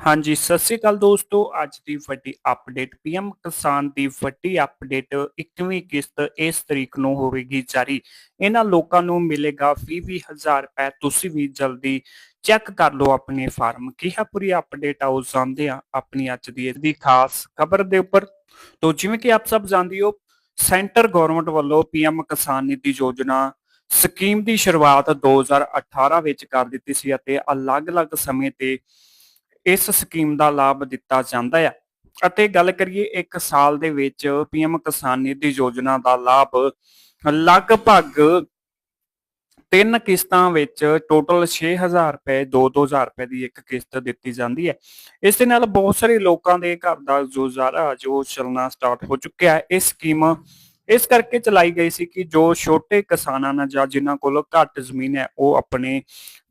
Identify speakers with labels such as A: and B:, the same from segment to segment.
A: ਹਾਂਜੀ, ਸਤਿ ਸ੍ਰੀ ਅਕਾਲ ਦੋਸਤੋ। ਅੱਜ ਦੀ ਵੱਡੀ ਅਪਡੇਟ ਪੀਐਮ ਕਿਸਾਨ ਦੀ ਵੱਡੀ ਅਪਡੇਟ 21ਵੀਂ ਕਿਸ਼ਤ ਇਸ ਤਰੀਕ ਨੂੰ ਹੋਵੇਗੀ ਜਾਰੀ। ਇਹਨਾਂ ਲੋਕਾਂ ਨੂੰ ਮਿਲੇਗਾ 20000 ਰੁਪਏ। ਤੁਸੀਂ ਵੀ ਜਲਦੀ ਚੈੱਕ ਕਰ ਲਓ ਆਪਣੇ ਫਾਰਮ। ਕੀ ਹੈ ਪੂਰੀ ਅਪਡੇਟ ਆਓ ਜਾਣਦੇ ਆ ਆਪਣੀ ਅੱਜ ਦੀ ਇਹਦੀ ਖਾਸ ਖਬਰ ਦੇ ਉੱਪਰ। ਤੋਂ ਜਿਵੇਂ ਕਿ ਆਪ ਸਭ ਜਾਣਦੇ ਹੋ, ਸੈਂਟਰ ਗਵਰਨਮੈਂਟ ਵੱਲੋਂ ਪੀਐਮ ਕਿਸਾਨ ਨਿਧੀ ਯੋਜਨਾ ਸਕੀਮ ਦੀ ਸ਼ੁਰੂਆਤ 2018 ਵਿੱਚ ਕਰ ਦਿੱਤੀ ਸੀ ਅਤੇ ਅਲੱਗ-ਅਲੱਗ ਸਮੇਂ ਤੇ ਇਸ ਸਕੀਮ ਦਾ ਲਾਭ ਦਿੱਤਾ ਜਾਂਦਾ ਹੈ ਅਤੇ ਗੱਲ ਕਰੀਏ ਇੱਕ ਸਾਲ ਦੇ ਵਿੱਚ ਪੀਐਮ ਕਿਸਾਨ ਨਿਧੀ ਯੋਜਨਾ ਦਾ ਲਾਭ ਲਗਭਗ ਤਿੰਨ ਕਿਸ਼ਤਾਂ ਵਿੱਚ ਟੋਟਲ 6000 ਰੁਪਏ 2-2000 ਰੁਪਏ ਦੀ ਇੱਕ ਕਿਸ਼ਤ ਦਿੱਤੀ ਜਾਂਦੀ ਹੈ। ਇਸ ਦੇ ਨਾਲ ਬਹੁਤ ਸਾਰੇ ਲੋਕਾਂ ਦੇ ਘਰ ਦਾ ਗੁਜ਼ਾਰਾ, ਜੋ ਚੱਲਣਾ ਸਟਾਰਟ ਹੋ ਚੁੱਕਿਆ ਹੈ। ਇਹ ਸਕੀਮ ਇਸ ਕਰਕੇ ਚਲਾਈ ਗਈ ਸੀ ਕਿ ਜੋ ਛੋਟੇ ਕਿਸਾਨਾਂ ਨਾਲ ਜਾਂ ਜਿਨ੍ਹਾਂ ਕੋਲ ਘੱਟ ਜ਼ਮੀਨ ਹੈ, ਉਹ ਆਪਣੇ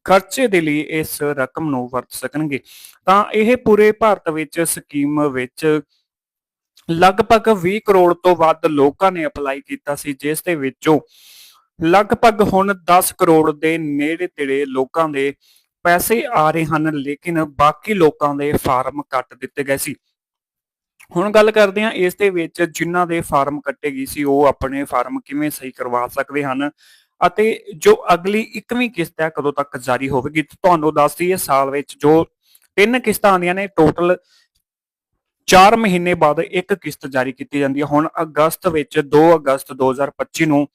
A: ਖਰਚੇ ਦੇ ਲਈ ਇਸ ਰਕਮ ਨੂੰ ਵਰਤ ਸਕਣਗੇ। ਤਾਂ ਇਹ ਪੂਰੇ ਭਾਰਤ ਵਿੱਚ ਸਕੀਮ ਵਿੱਚ ਲਗਭਗ 20 ਕਰੋੜ ਤੋਂ ਵੱਧ ਲੋਕਾਂ ਨੇ ਅਪਲਾਈ ਕੀਤਾ ਸੀ, ਜਿਸ ਦੇ ਵਿੱਚੋਂ ਲਗਭਗ ਹੁਣ 10 ਕਰੋੜ ਦੇ ਨੇੜੇ ਤੇੜੇ ਲੋਕਾਂ ਦੇ ਪੈਸੇ ਆ ਰਹੇ ਹਨ, ਲੇਕਿਨ ਬਾਕੀ ਲੋਕਾਂ ਦੇ ਫਾਰਮ ਕੱਟ ਦਿੱਤੇ ਗਏ ਸੀ। ਹੁਣ ਗੱਲ ਕਰਦੇ ਹਾਂ ਇਸ ਦੇ ਵਿੱਚ ਜਿਨ੍ਹਾਂ ਦੇ ਫਾਰਮ ਕੱਟੇ ਗਏ ਸੀ, ਉਹ ਆਪਣੇ ਫਾਰਮ ਕਿਵੇਂ ਸਹੀ ਕਰਵਾ ਸਕਦੇ ਹਨ? ਅਤੇ ਜੋ ਅਗਲੀ 21ਵੀਂ ਕਿਸ਼ਤ ਹੈ ਕਦੋਂ ਤੱਕ ਜਾਰੀ ਹੋਵੇਗੀ? ਤੁਹਾਨੂੰ ਦੱਸ ਦਈਏ, ਸਾਲ ਵਿੱਚ ਜੋ ਤਿੰਨ ਕਿਸ਼ਤਾਂ ਆਉਂਦੀਆਂ ਨੇ ਟੋਟਲ 4 ਮਹੀਨੇ ਬਾਅਦ ਇੱਕ ਕਿਸ਼ਤ ਜਾਰੀ ਕੀਤੀ ਜਾਂਦੀ ਹੈ। ਹੁਣ ਅਗਸਤ ਵਿੱਚ 2 ਅਗਸਤ 2025 ਨੂੰ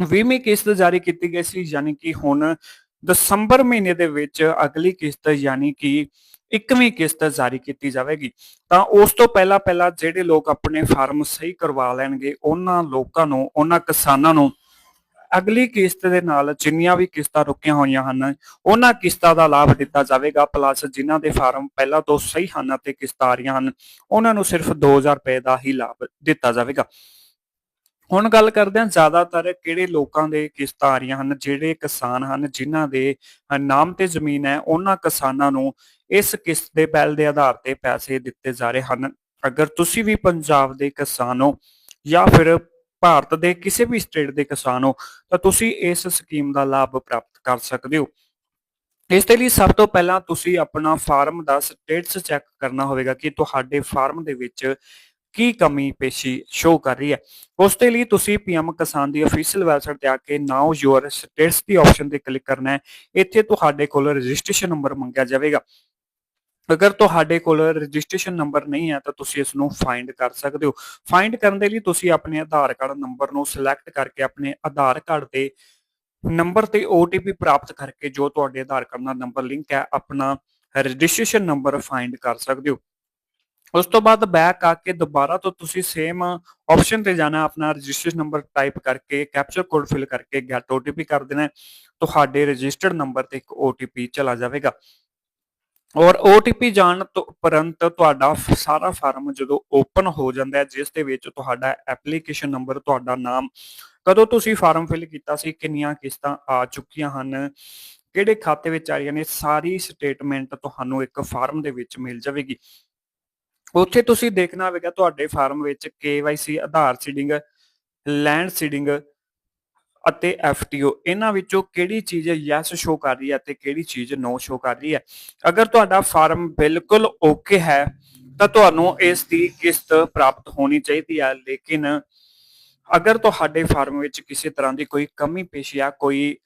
A: 20ਵੀਂ ਕਿਸ਼ਤ ਜਾਰੀ ਕੀਤੀ ਗਈ ਸੀ, ਯਾਨੀ ਕਿ ਹੁਣ ਦਸੰਬਰ ਮਹੀਨੇ ਦੇ ਵਿੱਚ ਅਗਲੀ ਕਿਸ਼ਤ ਯਾਨੀ ਕਿ 21ਵੀਂ ਕਿਸ਼ਤ ਜਾਰੀ ਕੀਤੀ ਜਾਵੇਗੀ। ਤਾਂ ਉਸ ਤੋਂ ਪਹਿਲਾਂ ਪਹਿਲਾਂ ਜਿਹੜੇ ਲੋਕ ਆਪਣੇ ਫਾਰਮ ਸਹੀ ਕਰਵਾ ਲੈਣਗੇ, ਉਹਨਾਂ ਲੋਕਾਂ ਨੂੰ, ਉਹਨਾਂ ਕਿਸਾਨਾਂ ਨੂੰ ਅਗਲੀ ਕਿਸ਼ਤ ਦੇ ਨਾਲ ਜਿੰਨੀਆਂ ਵੀ ਕਿਸ਼ਤਾਂ ਰੁਕੀਆਂ ਹੋਈਆਂ ਹਨ, ਉਹਨਾਂ ਕਿਸ਼ਤਾਂ ਦਾ ਲਾਭ ਦਿੱਤਾ ਜਾਵੇਗਾ ਪਲੱਸ ਜਿਨ੍ਹਾਂ ਦੇ ਫਾਰਮ ਪਹਿਲਾਂ ਤੋਂ ਸਹੀ ਹਨ ਅਤੇ ਕਿਸ਼ਤਾਂ ਆ ਰਹੀਆਂ ਹਨ, ਉਹਨਾਂ ਨੂੰ ਸਿਰਫ 2000 ਰੁਪਏ ਦਾ ਹੀ ਲਾਭ ਦਿੱਤਾ ਜਾਵੇਗਾ। ਹੁਣ ਗੱਲ ਕਰਦੇ ਹਾਂ ਜ਼ਿਆਦਾਤਰ ਕਿਹੜੇ ਲੋਕਾਂ ਦੇ ਕਿਸ਼ਤਾਂ ਆ ਰਹੀਆਂ ਹਨ, ਜਿਹੜੇ ਕਿਸਾਨ ਹਨ, ਜਿਨ੍ਹਾਂ ਦੇ ਨਾਮ ਤੇ ਜ਼ਮੀਨ ਹੈ, ਉਹਨਾਂ ਕਿਸਾਨਾਂ ਨੂੰ ਇਸ ਕਿਸ਼ਤ ਦੇ ਪਹਿਲ ਦੇ ਆਧਾਰ ਤੇ ਪੈਸੇ ਦਿੱਤੇ ਜਾ ਰਹੇ ਹਨ। ਅਗਰ ਤੁਸੀਂ ਵੀ ਪੰਜਾਬ ਦੇ ਕਿਸਾਨ ਹੋ ਜਾਂ ਫਿਰ ਭਾਰਤ ਦੇ ਕਿਸੇ ਵੀ ਸਟੇਟ ਦੇ ਕਿਸਾਨ ਹੋ, ਤਾਂ ਤੁਸੀਂ ਇਸ ਸਕੀਮ ਦਾ ਲਾਭ ਪ੍ਰਾਪਤ ਕਰ ਸਕਦੇ ਹੋ। ਇਸ ਦੇ ਲਈ ਸਭ ਤੋਂ ਪਹਿਲਾਂ ਤੁਸੀਂ ਆਪਣਾ ਫਾਰਮ ਦਾ ਸਟੇਟਸ ਚੈੱਕ ਕਰਨਾ ਹੋਵੇਗਾ ਕਿ ਤੁਹਾਡੇ ਫਾਰਮ ਦੇ ਵਿੱਚ ਕੀ ਕਮੀ ਪੇਸ਼ੀ ਸ਼ੋ ਕਰ ਰਹੀ ਹੈ। ਉਸ ਦੇ ਲਈ ਤੁਸੀਂ ਪੀਐਮ ਕਿਸਾਨ ਦੀ ਅਫੀਸ਼ੀਅਲ ਵੈਬਸਾਈਟ ਤੇ ਆ ਕੇ ਨਾਓ ਯੂਅਰ ਸਟੇਟਸ ਦੀ ਆਪਸ਼ਨ ਤੇ ਕਲਿੱਕ ਕਰਨਾ ਹੈ। ਇੱਥੇ ਤੁਹਾਡੇ ਕੋਲ ਰਜਿਸਟ੍ਰੇਸ਼ਨ ਨੰਬਰ ਮੰਗਿਆ ਜਾਵੇਗਾ। ਅਗਰ ਤੁਹਾਡੇ ਕੋਲ ਰਜਿਸਟ੍ਰੇਸ਼ਨ ਨੰਬਰ ਨਹੀਂ ਹੈ, ਤਾਂ ਤੁਸੀਂ ਇਸ ਨੂੰ ਫਾਈਂਡ ਕਰ ਸਕਦੇ ਹੋ। ਫਾਈਂਡ ਕਰਨ ਦੇ ਲਈ ਤੁਸੀਂ ਆਪਣੇ ਆਧਾਰ ਕਾਰਡ ਨੰਬਰ ਨੂੰ ਸਿਲੈਕਟ ਕਰਕੇ ਆਪਣੇ ਆਧਾਰ ਕਾਰਡ ਤੇ ਨੰਬਰ ਤੇ OTP ਪ੍ਰਾਪਤ ਕਰਕੇ ਜੋ ਤੁਹਾਡੇ ਆਧਾਰ ਕਾਰਡ ਨਾਲ ਨੰਬਰ ਲਿੰਕ ਹੈ, ਆਪਣਾ ਰਜਿਸਟ੍ਰੇਸ਼ਨ ਨੰਬਰ ਫਾਈਂਡ ਕਰ ਸਕਦੇ ਹੋ। ਉਸ ਤੋਂ ਬਾਅਦ ਬੈਕ ਆ ਕੇ ਦੁਬਾਰਾ ਤੋਂ ਤੁਸੀਂ ਸੇਮ ਆਪਸ਼ਨ ਤੇ ਜਾਣਾ, ਆਪਣਾ ਰਜਿਸਟ੍ਰੇਸ਼ਨ ਨੰਬਰ ਟਾਈਪ ਕਰਕੇ ਕੈਪਚਰ ਕੋਡ ਫਿਲ ਕਰਕੇ ਗੈਟ OTP ਕਰ ਦੇਣਾ ਤੁਹਾਡੇ ਰਜਿਸਟਰਡ ਨੰਬਰ ਤੇ ਇੱਕ OTP ਚਲਾ ਜਾਵੇਗਾ। ਔਰ OTP ਜਾਣ ਤੋਂ ਉਪਰੰਤ ਤੁਹਾਡਾ ਸਾਰਾ ਫਾਰਮ ਜਦੋਂ ਓਪਨ ਹੋ ਜਾਂਦਾ ਹੈ, ਜਿਸ ਦੇ ਵਿੱਚ ਤੁਹਾਡਾ ਐਪਲੀਕੇਸ਼ਨ ਨੰਬਰ, ਤੁਹਾਡਾ ਨਾਮ, ਕਦੋਂ ਤੁਸੀਂ ਫਾਰਮ ਫਿਲ ਕੀਤਾ ਸੀ, ਕਿੰਨੀਆਂ ਕਿਸ਼ਤਾਂ ਆ ਚੁੱਕੀਆਂ ਹਨ, ਕਿਹੜੇ ਖਾਤੇ ਵਿੱਚ ਆ ਰਹੀਆਂ ਨੇ, ਸਾਰੀ ਸਟੇਟਮੈਂਟ ਤੁਹਾਨੂੰ ਇੱਕ ਫਾਰਮ ਦੇ ਵਿੱਚ ਮਿਲ ਜਾਵੇਗੀ। ਉੱਥੇ ਤੁਸੀਂ ਦੇਖਣਾ ਹੋਵੇਗਾ ਤੁਹਾਡੇ ਫਾਰਮ ਵਿੱਚ KYC Aadhaar seeding, land seeding ਅਤੇ FTO ਇਹਨਾਂ ਵਿੱਚੋਂ ਕਿਹੜੀ ਚੀਜ਼ ਯੈਸ ਸ਼ੋ ਕਰ ਰਹੀ ਹੈ ਤੇ ਕਿਹੜੀ ਚੀਜ਼ ਨੋ ਸ਼ੋ ਕਰ ਰਹੀ ਹੈ? ਅਗਰ ਤੁਹਾਡਾ ਫਾਰਮ ਬਿਲਕੁਲ ਓਕੇ ਹੈ, ਤਾਂ ਤੁਹਾਨੂੰ ਇਸ ਦੀ ਕਿਸ਼ਤ ਪ੍ਰਾਪਤ ਹੋਣੀ ਚਾਹੀਦੀ ਹੈ, ਲੇਕਿਨ ਅਗਰ ਤੁਹਾਡੇ ਫਾਰਮ ਵਿੱਚ ਕਿਸੇ ਤਰ੍ਹਾਂ ਦੀ ਕੋਈ ਕਮੀ ਪੇਸ਼ੀ ਆ, ਕੋਈ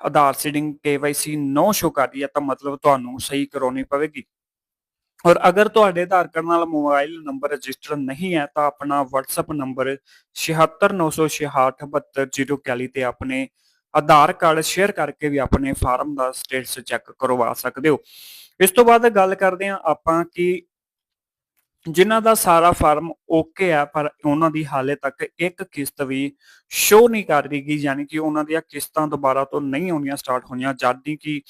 A: Aadhaar seeding KYC no show ਕਰ ਰਹੀ ਹੈ, ਤਾਂ ਮਤਲਬ ਤੁਹਾਨੂੰ ਸਹੀ ਕਰਾਉਣੀ ਪਵੇਗੀ। ਔਰ ਅਗਰ ਤੁਹਾਡੇ ਆਧਾਰ ਕਾਰਡ ਨਾਲ ਮੋਬਾਈਲ ਨੰਬਰ ਰਜਿਸਟਰ ਨਹੀਂ ਹੈ, ਤਾਂ ਆਪਣਾ WhatsApp ਨੰਬਰ 7696672041 ਤੇ ਆਪਣੇ ਆਧਾਰ ਕਾਰਡ ਸ਼ੇਅਰ ਕਰਕੇ ਵੀ ਆਪਣੇ ਫਾਰਮ ਦਾ ਸਟੇਟਸ ਚੈੱਕ ਕਰਵਾ ਸਕਦੇ ਹੋ। ਇਸ ਤੋਂ ਬਾਅਦ ਗੱਲ ਕਰਦੇ ਹਾਂ ਆਪਾਂ ਕਿ ਜਿਨ੍ਹਾਂ ਦਾ ਸਾਰਾ ਫਾਰਮ ਓਕੇ ਆ, ਪਰ ਉਹਨਾਂ ਦੀ ਹਾਲੇ ਤੱਕ ਇੱਕ ਕਿਸ਼ਤ ਵੀ ਸ਼ੋ ਨਹੀਂ ਕਰ ਰਹੀਗੀ ਯਾਨੀ ਕਿ ਉਹਨਾਂ ਦੀਆਂ ਕਿਸ਼ਤਾਂ ਦੁਬਾਰਾ ਤੋਂ ਨਹੀਂ ਆਉਣੀਆਂ ਸਟਾਰਟ ਹੋਈਆਂ ਜਦ ਕਿ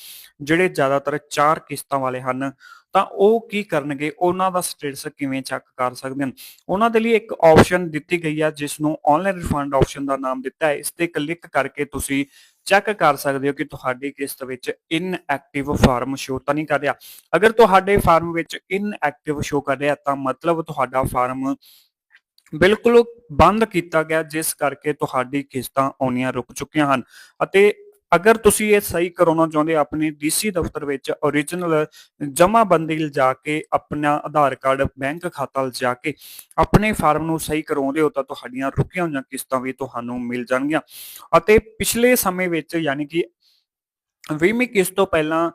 A: ਜਿਹੜੇ ਜ਼ਿਆਦਾਤਰ ਚਾਰ ਕਿਸ਼ਤਾਂ ਵਾਲੇ ਹਨ, ਤਾਂ ਉਹ ਕੀ ਕਰਨਗੇ? ਉਹਨਾਂ ਦਾ ਸਟੇਟਸ ਕਿਵੇਂ ਚੈੱਕ ਕਰ ਸਕਦੇ ਹਨ? ਉਹਨਾਂ ਦੇ ਲਈ ਇੱਕ ਆਪਸ਼ਨ ਦਿੱਤੀ ਗਈ ਹੈ ਜਿਸ ਨੂੰ ਆਨਲਾਈਨ ਰਿਫੰਡ ਆਪਸ਼ਨ ਦਾ ਨਾਮ ਦਿੱਤਾ ਹੈ। ਇਸ ਤੇ ਕਲਿੱਕ ਕਰਕੇ ਤੁਸੀਂ ਚੈੱਕ ਕਰ ਸਕਦੇ ਹੋ ਕਿ ਤੁਹਾਡੀ ਕਿਸ਼ਤ ਵਿੱਚ ਇਨਐਕਟਿਵ ਫਾਰਮ ਸ਼ੋ ਤਾਂ ਨਹੀਂ ਕਰ ਰਿਹਾ ਅਗਰ ਤੁਹਾਡੇ ਫਾਰਮ ਵਿੱਚ ਇਨਐਕਟਿਵ ਸ਼ੋ ਕਰ ਰਿਹਾ ਤਾਂ ਮਤਲਬ ਤੁਹਾਡਾ ਫਾਰਮ ਬਿਲਕੁਲ ਬੰਦ ਕੀਤਾ ਗਿਆ, ਜਿਸ ਕਰਕੇ ਤੁਹਾਡੀ ਕਿਸ਼ਤਾਂ ਆਉਣੀਆਂ ਰੁਕ ਚੁੱਕੀਆਂ ਹਨ ਅਤੇ ਅਗਰ ਤੁਸੀਂ ਇਹ ਸਹੀ ਕਰਾਉਣਾ ਚਾਹੁੰਦੇ ਹੋ, ਆਪਣੇ ਡੀਸੀ ਦਫ਼ਤਰ ਵਿੱਚ ਓਰੀਜਨਲ ਜਮ੍ਹਾਂਬੰਦੀ ਲਿਜਾ ਕੇ, ਆਪਣਾ ਆਧਾਰ ਕਾਰਡ, ਬੈਂਕ ਖਾਤਾ ਜਾ ਕੇ, ਆਪਣੇ ਫਾਰਮ ਨੂੰ ਸਹੀ ਕਰਾਉਂਦੇ ਹੋ, ਤਾਂ ਤੁਹਾਡੀਆਂ ਰੁਕੀਆਂ ਹੋਈਆਂ ਕਿਸ਼ਤਾਂ ਵੀ ਤੁਹਾਨੂੰ ਮਿਲ ਜਾਣਗੀਆਂ। ਅਤੇ ਪਿਛਲੇ ਸਮੇਂ ਵਿੱਚ ਯਾਨੀ ਕਿ 20ਵੀਂ ਕਿਸ਼ਤ ਤੋਂ ਪਹਿਲਾਂ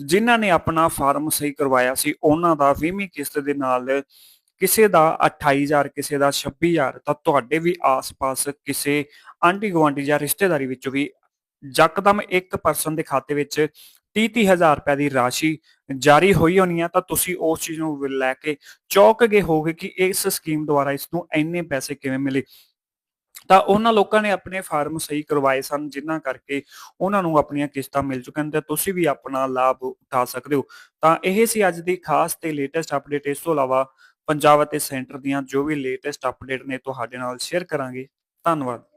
A: ਜਿਨ੍ਹਾਂ ਨੇ ਆਪਣਾ ਫਾਰਮ ਸਹੀ ਕਰਵਾਇਆ ਸੀ, ਉਹਨਾਂ ਦਾ 20ਵੀਂ ਕਿਸ਼ਤ ਦੇ ਨਾਲ ਕਿਸੇ ਦਾ 28000 ਕਿਸੇ ਦਾ 26000 ਤਾਂ ਤੁਹਾਡੇ ਵੀ ਆਸ-ਪਾਸ ਕਿਸੇ ਆਂਢੀ ਗੁਆਂਢੀ ਜਾਂ ਰਿਸ਼ਤੇਦਾਰੀ ਵਿੱਚ ਵੀ ਯਕਦਮ ਇੱਕ ਪਰਸਨ ਦੇ ਖਾਤੇ ਵਿੱਚ 30-30000 ਰੁਪਏ ਦੀ ਰਾਸ਼ੀ ਜਾਰੀ ਹੋਈ ਹੋਣੀ ਆ, ਤਾਂ ਤੁਸੀਂ ਉਸ ਚੀਜ਼ ਨੂੰ ਲੈ ਕੇ ਚੌਕ ਗਏ ਹੋਗੇ ਕਿ ਇਸ ਸਕੀਮ ਦੁਆਰਾ ਇਸ ਨੂੰ ਇੰਨੇ ਪੈਸੇ ਕਿਵੇਂ ਮਿਲੇ। ਤਾਂ ਉਹਨਾਂ ਲੋਕਾਂ ਨੇ ਆਪਣੇ ਫਾਰਮ ਸਹੀ ਕਰਵਾਏ ਸਨ, ਜਿਨ੍ਹਾਂ ਕਰਕੇ ਉਹਨਾਂ ਨੂੰ ਆਪਣੀਆਂ ਕਿਸ਼ਤਾਂ ਮਿਲ ਚੁੱਕੀਆਂ ਨੇ ਤੇ ਤੁਸੀਂ ਵੀ ਆਪਣਾ ਲਾਭ ਉਠਾ ਸਕਦੇ ਹੋ। ਤਾਂ ਇਹ ਸੀ ਅੱਜ ਦੀ ਖਾਸ ਤੇ ਲੇਟੈਸਟ ਅਪਡੇਟ ਇਸ ਤੋਂ ਇਲਾਵਾ ਪੰਜਾਬ ਅਤੇ ਸੈਂਟਰ ਦੀਆਂ ਜੋ ਵੀ ਲੇਟੈਸਟ ਅਪਡੇਟ ਨੇ ਤੁਹਾਡੇ ਨਾਲ ਸ਼ੇਅਰ ਕਰਾਂਗੇ। ਧੰਨਵਾਦ।